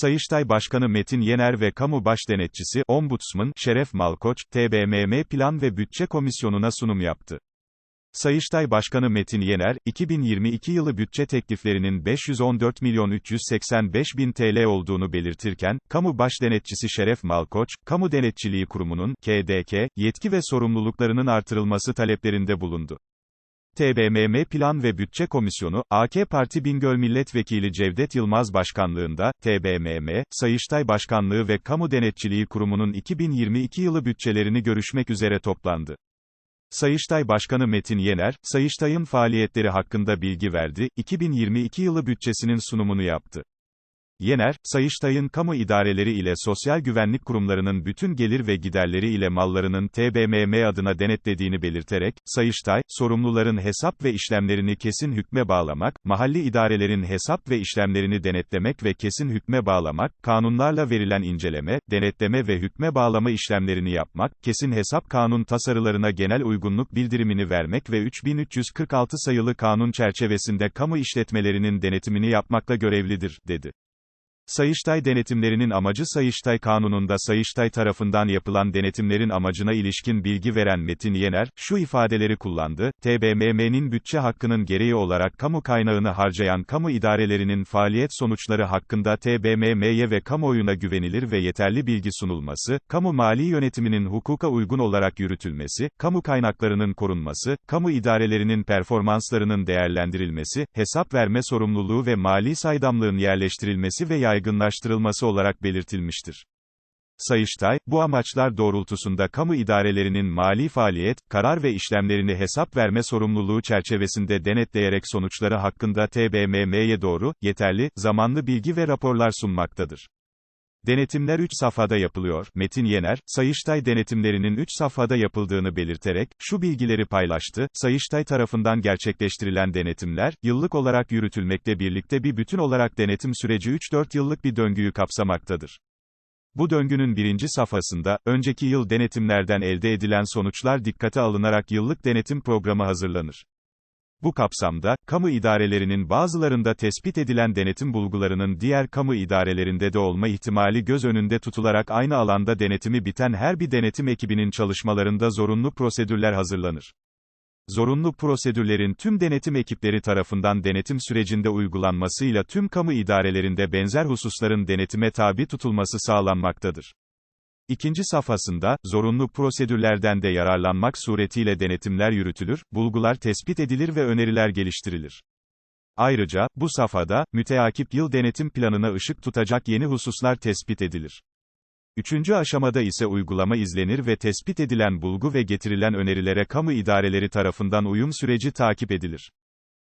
Sayıştay Başkanı Metin Yener ve Kamu Baş Denetçisi, Ombudsman, Şeref Malkoç, TBMM Plan ve Bütçe Komisyonu'na sunum yaptı. Sayıştay Başkanı Metin Yener, 2022 yılı bütçe tekliflerinin 514 milyon 385 bin TL olduğunu belirtirken, Kamu Baş Denetçisi Şeref Malkoç, Kamu Denetçiliği Kurumu'nun, KDK, yetki ve sorumluluklarının artırılması taleplerinde bulundu. TBMM Plan ve Bütçe Komisyonu, AK Parti Bingöl Milletvekili Cevdet Yılmaz Başkanlığında, TBMM, Sayıştay Başkanlığı ve Kamu Denetçiliği Kurumu'nun 2022 yılı bütçelerini görüşmek üzere toplandı. Sayıştay Başkanı Metin Yener, Sayıştay'ın faaliyetleri hakkında bilgi verdi, 2022 yılı bütçesinin sunumunu yaptı. Yener, Sayıştay'ın kamu idareleri ile sosyal güvenlik kurumlarının bütün gelir ve giderleri ile mallarının TBMM adına denetlediğini belirterek, Sayıştay, sorumluların hesap ve işlemlerini kesin hükme bağlamak, mahalli idarelerin hesap ve işlemlerini denetlemek ve kesin hükme bağlamak, kanunlarla verilen inceleme, denetleme ve hükme bağlama işlemlerini yapmak, kesin hesap kanun tasarılarına genel uygunluk bildirimini vermek ve 3346 sayılı kanun çerçevesinde kamu işletmelerinin denetimini yapmakla görevlidir, dedi. Sayıştay denetimlerinin amacı Sayıştay Kanunu'nda Sayıştay tarafından yapılan denetimlerin amacına ilişkin bilgi veren Metin Yener, şu ifadeleri kullandı, TBMM'nin bütçe hakkının gereği olarak kamu kaynağını harcayan kamu idarelerinin faaliyet sonuçları hakkında TBMM'ye ve kamuoyuna güvenilir ve yeterli bilgi sunulması, kamu mali yönetiminin hukuka uygun olarak yürütülmesi, kamu kaynaklarının korunması, kamu idarelerinin performanslarının değerlendirilmesi, hesap verme sorumluluğu ve mali saydamlığın yerleştirilmesi ve yaygınlaştırılması olarak belirtilmiştir. Sayıştay, bu amaçlar doğrultusunda kamu idarelerinin mali faaliyet, karar ve işlemlerini hesap verme sorumluluğu çerçevesinde denetleyerek sonuçları hakkında TBMM'ye doğru, yeterli, zamanlı bilgi ve raporlar sunmaktadır. Denetimler 3 safhada yapılıyor. Metin Yener, Sayıştay denetimlerinin 3 safhada yapıldığını belirterek, şu bilgileri paylaştı, Sayıştay tarafından gerçekleştirilen denetimler, yıllık olarak yürütülmekle birlikte bir bütün olarak denetim süreci 3-4 yıllık bir döngüyü kapsamaktadır. Bu döngünün birinci safhasında, önceki yıl denetimlerden elde edilen sonuçlar dikkate alınarak yıllık denetim programı hazırlanır. Bu kapsamda, kamu idarelerinin bazılarında tespit edilen denetim bulgularının diğer kamu idarelerinde de olma ihtimali göz önünde tutularak aynı alanda denetimi biten her bir denetim ekibinin çalışmalarında zorunlu prosedürler hazırlanır. Zorunlu prosedürlerin tüm denetim ekipleri tarafından denetim sürecinde uygulanmasıyla tüm kamu idarelerinde benzer hususların denetime tabi tutulması sağlanmaktadır. İkinci safhasında, zorunlu prosedürlerden de yararlanmak suretiyle denetimler yürütülür, bulgular tespit edilir ve öneriler geliştirilir. Ayrıca, bu safhada, müteakip yıl denetim planına ışık tutacak yeni hususlar tespit edilir. Üçüncü aşamada ise uygulama izlenir ve tespit edilen bulgu ve getirilen önerilere kamu idareleri tarafından uyum süreci takip edilir.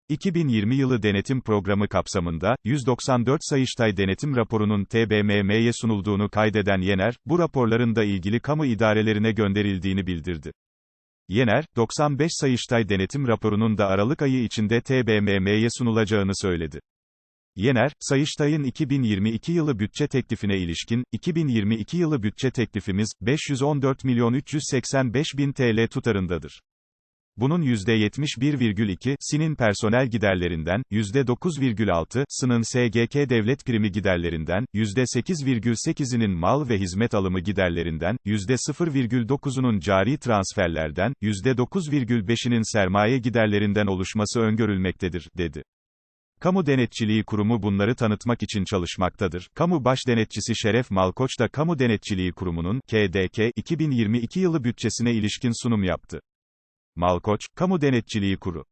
2020 yılı denetim programı kapsamında, 194 Sayıştay denetim raporunun TBMM'ye sunulduğunu kaydeden Yener, bu raporların da ilgili kamu idarelerine gönderildiğini bildirdi. Yener, 95 Sayıştay denetim raporunun da Aralık ayı içinde TBMM'ye sunulacağını söyledi. Yener, Sayıştay'ın 2022 yılı bütçe teklifine ilişkin, 2022 yılı bütçe teklifimiz, 514 milyon 385 bin TL tutarındadır. Bunun %71,2, SİN'in personel giderlerinden, %9,6, SİN'in SGK devlet primi giderlerinden, %8,8'inin mal ve hizmet alımı giderlerinden, %0,9'unun cari transferlerden, %9,5'inin sermaye giderlerinden oluşması öngörülmektedir, dedi. Kamu Denetçiliği Kurumu bunları tanıtmak için çalışmaktadır. Kamu Baş Denetçisi Şeref Malkoç da Kamu Denetçiliği Kurumu'nun, KDK, 2022 yılı bütçesine ilişkin sunum yaptı. Malkoç, Kamu Denetçiliği Kuru